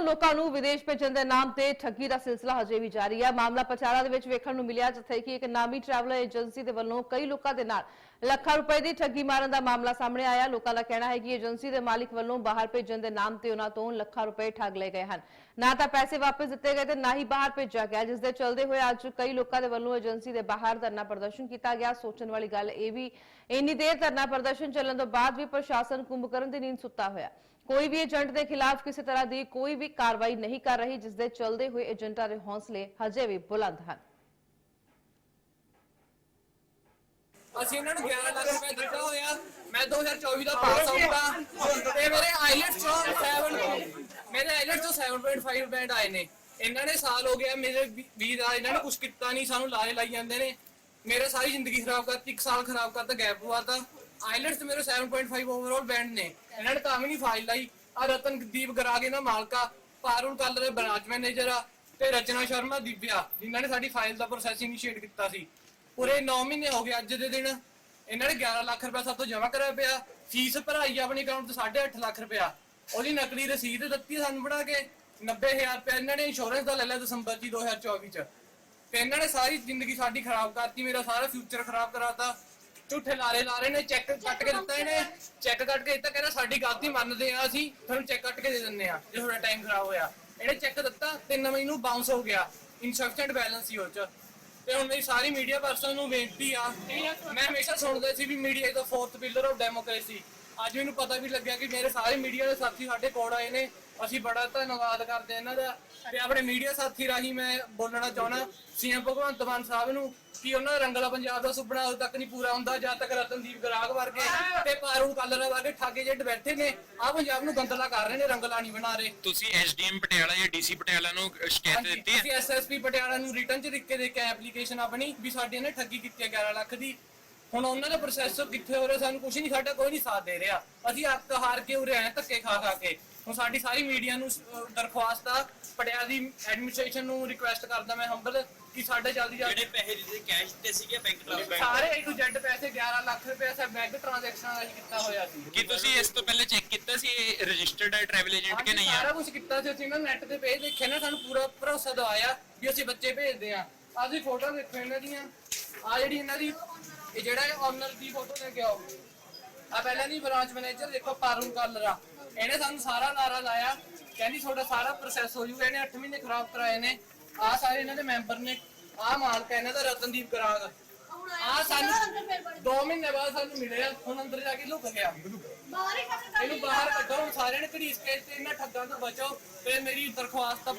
ਵੱਲੋਂ ਲੋਕਾਂ ਨੂੰ ਵਿਦੇਸ਼ ਭੇਜਣ ਦੇ ਨਾਮ ਤੇ ਠੱਗੀ ਦਾ ਸਿਲਸਿਲਾ ਹਜੇ ਵੀ ਜਾਰੀ ਹੈ। ਮਾਮਲਾ ਪਚਾਰਾ ਦੇ ਵਿੱਚ ਵੇਖਣ ਨੂੰ ਮਿਲਿਆ, ਜਿੱਥੇ ਕਿ ਇੱਕ ਨਾਮੀ ਟਰੈਵਲ ਏਜੰਸੀ ਦੇ ਵੱਲੋਂ ਕਈ ਲੋਕਾਂ ਦੇ ਨਾਲ ਲੱਖਾਂ ਰੁਪਏ ਦੀ ਠੱਗੀ ਮਾਰਨ ਦਾ ਮਾਮਲਾ ਸਾਹਮਣੇ ਆਇਆ। ਲੋਕਾਂ ਦਾ ਕਹਿਣਾ ਹੈ ਕਿ ਏਜੰਸੀ ਦੇ ਮਾਲਿਕ ਵੱਲੋਂ ਬਾਹਰ ਭੇਜਣ ਦੇ ਨਾਮ ਤੇ ਉਹਨਾਂ ਤੋਂ ਲੱਖਾਂ ਰੁਪਏ ਠੱਗ ਲਏ ਗਏ ਹਨ। ਨਾ ਤਾਂ ਪੈਸੇ ਵਾਪਸ ਦਿੱਤੇ ਗਏ ਤੇ ਨਾ ਹੀ ਬਾਹਰ ਭੇਜਿਆ ਗਿਆ, ਜਿਸ ਦੇ ਚਲਦੇ ਹੋਏ ਅੱਜ ਕਈ ਲੋਕਾਂ ਦੇ ਵੱਲੋਂ ਏਜੰਸੀ ਦੇ ਬਾਹਰ ਧਰਨਾ ਪ੍ਰਦਰਸ਼ਨ ਕੀਤਾ ਗਿਆ। ਸੋਚਣ ਵਾਲੀ ਗੱਲ ਇਹ ਵੀ ਇੰਨੀ ਦੇਰ ਧਰਨਾ ਪ੍ਰਦਰਸ਼ਨ ਚੱਲਣ ਤੋਂ ਬਾਅਦ ਵੀ ਪ੍ਰਸ਼ਾਸਨ ਕੁੰਭਕਰਨ ਦੀ ਨੀਂਦ ਸੁੱਤਾ ਹੋਇਆ। ਕੋਈ ਵੀ ਏਜੰਟ ਦੇ ਖਿਲਾਫ ਕਿਸੇ ਤਰ੍ਹਾਂ ਦੀ ਕੋਈ ਵੀ ਕਾਰਵਾਈ ਨਹੀਂ ਕਰ ਰਹੀ ਜਿਸ ਦੇ ਚਲਦੇ ਹੋਏ ਏਜੰਟਾਂ ਦੇ ਹੌਸਲੇ ਹਜੇ ਵੀ ਬੁਲੰਦ ਹਨ। ਅਸੀਂ ਇਹਨਾਂ ਨੂੰ 11 ਲੱਖ ਰੁਪਏ ਦਿੱਤਾ ਹੋਇਆ। ਮੈਂ 2024 ਦਾ ਪਾਸ ਆਊਗਾ ਤੇ ਮੇਰੇ ਆਈਲੈਟਸ ਚੋਂ 7 ਮੇਰੇ ਆਈਲੈਟਸ ਚੋਂ 7.5 ਬੈਂਡ ਆਏ ਨੇ। ਇਹਨਾਂ ਨੇ ਸਾਲ ਹੋ ਗਿਆ ਮੇਰੇ ਵੀਰ ਆ, ਇਹਨਾਂ ਨੇ ਕੁਝ ਕੀਤਾ ਨਹੀਂ, ਸਾਨੂੰ ਲਾਏ ਲਾਈ ਜਾਂਦੇ ਨੇ। ਮੇਰੇ ਸਾਰੀ ਜ਼ਿੰਦਗੀ ਖਰਾਬ ਕਰਤੀ, ਇੱਕ ਸਾਲ ਖਰਾਬ ਕਰਤਾ, ਗੈਪ ਪਵਾਤਾ ਆਈਲੈਟਸ ਮੇਰੇ 7.5 ਓਵਰਆਲ ਬੈਂਡ ਨੇ। ਇਹਨਾਂ ਨੇ ਤਾਂ ਵੀ ਨਹੀਂ ਫਾਈਲ ਲਾਈ। ਆ ਰਤਨਦੀਪ ਗਰਾਗੇ ਨਾ ਮਾਲਕਾ ਪਾਰੁਲ ਕੱਲਰ ਬਰਾਜ ਮੈਨੇਜਰ ਆ ਤੇ ਰਚਨਾ ਸ਼ਰਮਾ ਦਿਵਿਆ, ਜਿਨ੍ਹਾਂ ਨੇ ਸਾਡੀ ਫਾਈਲ ਦਾ ਪ੍ਰੋਸੈਸ ਇਨੀਸ਼ੀਏਟ ਕੀਤਾ ਸੀ। ਪੂਰੇ 9 ਮਹੀਨੇ ਹੋ ਗਏ ਅੱਜ ਦੇ ਦਿਨ। ਇਹਨਾਂ ਨੇ 11 ਲੱਖ ਰੁਪਏ ਸਭ ਤੋਂ ਜਮ੍ਹਾਂ ਕਰਾਇਆ ਪਿਆ। ਫੀਸ ਭਰਾਈ ਆਪਣੇ ਆਪਣੀ ਅਕਾਊਂਟ ਤੋਂ 8.5 ਲੱਖ ਰੁਪਇਆ। ਉਹਦੀ ਨਕਲੀ ਰਸੀਦ ਦਿੱਤੀ ਸਾਨੂੰ ਬਣਾ ਕੇ। 90000 ਰੁਪਏ ਇਹਨਾਂ ਨੇ ਇੰਸ਼ੋਰੈਂਸ ਦਾ ਲੈ ਲਿਆ ਦਸੰਬਰ ਜੀ 2024 ਚ। ਤੇ ਇਹਨਾਂ ਨੇ ਸਾਰੀ ਜ਼ਿੰਦਗੀ ਸਾਡੀ ਖਰਾਬ ਕਰਤੀ, ਮੇਰਾ ਸਾਰਾ ਫਿਊਚਰ ਖਰਾਬ ਕਰਾਤਾ। ਝੂਠੇ ਲਾਰੇ ਲਾ ਨੇ ਚੈੱਕ ਕੱਟ ਕੇ ਦਿੱਤਾ ਇਹਨੇ ਚੈੱਕ ਕੱਟ ਕੇ ਦਿੱਤਾ, ਕਹਿੰਦਾ ਸਾਡੀ ਗਲਤੀ ਮੰਨਦੇ ਆ ਅਸੀਂ, ਤੁਹਾਨੂੰ ਚੈੱਕ ਕੱਟ ਕੇ ਦੇ ਦਿੰਦੇ ਆ, ਜੇ ਤੁਹਾਡਾ ਟਾਈਮ ਖਰਾਬ ਹੋਇਆ। ਇਹਨੇ ਚੈੱਕ ਦਿੱਤਾ 3 ਮਹੀਨੇ ਨੂੰ ਬਾਉਂਸ ਹੋ ਗਿਆ ਇਨਸਫੀਸ਼ੀਐਂਟ ਬੈਲੈਂਸ ਸੀ ਉਹ ਚ। ਤੇ ਹੁਣ ਮੇਰੀ ਸਾਰੀ ਮੀਡੀਆ ਪਰਸਨ ਨੂੰ ਬੇਨਤੀ ਆ, ਮੈਂ ਹਮੇਸ਼ਾ ਸੁਣਦਾ ਸੀ ਵੀ ਮੀਡੀਆ ਦਾ ਫੋਰਥ ਪਿਲਰ ਆਫ ਡੈਮੋਕ੍ਰੇਸੀ ਅੱਜ ਮੈਨੂੰ ਪਤਾ ਵੀ ਲੱਗਿਆ ਕਿ ਮੇਰੇ ਸਾਰੇ ਮੀਡੀਆ ਦੇ ਸਾਥੀ ਸਾਡੇ ਕੋਲ ਆਏ ਨੇ। ਅਸੀਂ ਬੜਾ ਧੰਨਵਾਦ ਕਰਦੇ ਇਹਨਾਂ ਦਾ ਤੇ ਆਪਣੇ ਮੀਡੀਆ ਸਾਥੀ ਰਾਹੀਂ ਮੈਂ ਬੋਲਣਾ ਚਾਹਣਾ ਸੀਐਮ ਭਗਵੰਤ ਮਾਨ ਸਾਹਿਬ ਨੂੰ ਕਿ ਉਹਨਾਂ ਦਾ ਰੰਗਲਾ ਪੰਜਾਬ ਦਾ ਸੁਪਨਾ ਉਦੋਂ ਤੱਕ ਨਹੀਂ ਪੂਰਾ ਹੁੰਦਾ ਜਦ ਤੱਕ ਰਤਨਦੀਪ ਗਰਾਗ ਵਰਗੇ ਤੇ ਪਾਰੂ ਕਾਲਰ ਵਰਗੇ ਠਾਗੇ ਜਿਹੜੇ ਬੈਠੇ ਨੇ ਆ ਪੰਜਾਬ ਨੂੰ ਗੰਦਲਾ ਕਰ ਰਹੇ ਨੇ ਰੰਗਲਾ ਨਹੀਂ ਬਣਾ ਰਹੇ। ਤੁਸੀਂ ਐਸਡੀਐਮ ਪਟਿਆਲਾ ਜਾਂ ਡੀਸੀ ਪਟਿਆਲਾ ਨੂੰ ਸ਼ਿਕਾਇਤ ਦਿੱਤੀ ਅਸੀਂ ਹੈ ਐਸਐਸਪੀ ਪਟਿਆਲਾ ਨੂੰ ਰਿਟਰਨ ਚ ਲਿਖ ਕੇ ਦੇ ਕੇ ਐਪਲੀਕੇਸ਼ਨ ਆਪਣੀ ਵੀ ਸਾਡੀ ਨੇ ਠੱਗੀ ਕੀਤੀ ਹੈ 11 ਲੱਖ ਦੀ। ਹੁਣ ਉਹਨਾਂ ਦਾ ਪ੍ਰੋਸੈਸ ਕਿੱਥੇ ਹੋ ਰਿਹਾ? ਸਾਨੂੰ ਕੁਝ ਨਹੀਂ ਸਾਡਾ ਕੋਈ ਨਹੀਂ ਸਾਥ ਦੇ ਰਿਹਾ। ਅਸੀਂ ਅੱਕ ਹਾਰ ਕੇ ਉਰੇ ਆਏ ਧੱਕੇ ਖਾ ਖਾ ਕੇ। ਹੁਣ ਸਾਡੀ ਸਾਰੀ ਮੀਡੀਆ ਨੂੰ ਅਹ, ਦਰਖਾਸਤ ਆ ਪਟਿਆਲਾ ਦੀ ਐਡਮਿਨਿਸਟ੍ਰੇਸ਼ਨ ਨੂੰ ਰਿਕੁਐਸਟ ਕਰਦਾ ਮੈਂ ਹੰਬਲ ਕਿ ਸਾਡੇ ਜਲਦੀ ਜਿਹੜੇ ਜਲਦੀ ਪੈਸੇ ਦਿੱਤੇ ਕੈਸ਼ ਤੇ ਸੀਗੇ ਬੈਂਕ ਟ੍ਰਾਂਸਫਰ ਸਾਰੇ ਟੂ ਜ਼ੈਡ ਪੈਸੇ 11 ਲੱਖ ਰੁਪਏ ਸਭ ਬੈਂਕ ਟ੍ਰਾਂਜੈਕਸ਼ਨ ਦਾ ਹੀ ਕੀਤਾ ਹੋਇਆ ਸੀ। ਕੀ ਤੁਸੀਂ ਇਸ ਤੋਂ ਪਹਿਲੇ ਚੈੱਕ ਕੀਤਾ ਸੀ ਇਹ ਰਜਿਸਟਰਡ ਹੈ ਟਰੈਵਲ ਏਜੰਟ ਕਿ ਹਾਂਜੀ, ਨਹੀਂ ਸਾਰਾ ਹੈ ਕੁਝ ਕੀਤਾ ਸੀ ਅਸੀਂ ਨਾ ਨੈਟ ਤੇ ਪੇਜ ਦੇਖਿਆ ਨਾ ਸਾਨੂੰ ਪੂਰਾ ਭਰੋਸਾ ਦਵਾਇਆ ਵੀ ਅਸੀਂ ਬੱਚੇ ਭੇਜਦੇ ਆ। ਆਹ ਤੁਸੀਂ ਫੋਟੋ ਦੇਖੋ ਇਹਨਾਂ ਦੀਆਂ। ਆ ਜਿਹੜੀ ਇਹਨਾਂ ਦੀ ਇਹ ਜਿਹੜਾ ਓਨਰ ਦੀ ਫੋਟੋ ਲੈ ਕੇ ਆਓ। ਆ ਪਹਿਲਾਂ ਦੀ ਬ੍ਰਾਂਚ ਮੈਨੇਜਰ ਦੇਖੋ ਪਾਰੂਨ ਕਾਲਰਾ ਇਹਨੇ ਸਾਨੂੰ ਸਾਰਾ ਨਾਰਾ ਲਾਇਆ। ਕਹਿੰਦੀ ਤੁਹਾਡਾ ਸਾਰਾ ਪ੍ਰੋਸੈਸ ਹੋ ਜੂਗਾ ਇਹਨੇ 8 ਮਹੀਨੇ ਖਰਾਬ ਕਰਾਏ ਨੇ। ਆ ਸਾਰੇ ਇਹਨਾਂ ਦੇ ਮੈਂਬਰ ਨੇ ਆ ਮਾਲਕ ਇਹਨਾਂ ਦਾ ਰਤਨਦੀਪ ਗਰਾਗ। ਆ ਸਾਨੂੰ 2 ਮਹੀਨੇ ਬਾਅਦ ਸਾਨੂੰ ਮਿਲਿਆ ਹੁਣ ਅੰਦਰ ਜਾ ਕੇ ਲੁਕ ਗਿਆ। ਬਾਹਰ ਹੀ ਕਰ ਇਹਨੂੰ ਬਾਹਰ ਕੱਢੋ ਹੁਣ ਸਾਰਿਆਂ ਨੇ ਘੜੀਸ ਕੇ ਤੇ ਇਹਨਾਂ ਠੱਗਾਂ ਤੋਂ ਬਚੋ ਤੇ ਮੇਰੀ ਦਰਖਾਸਤ ਆ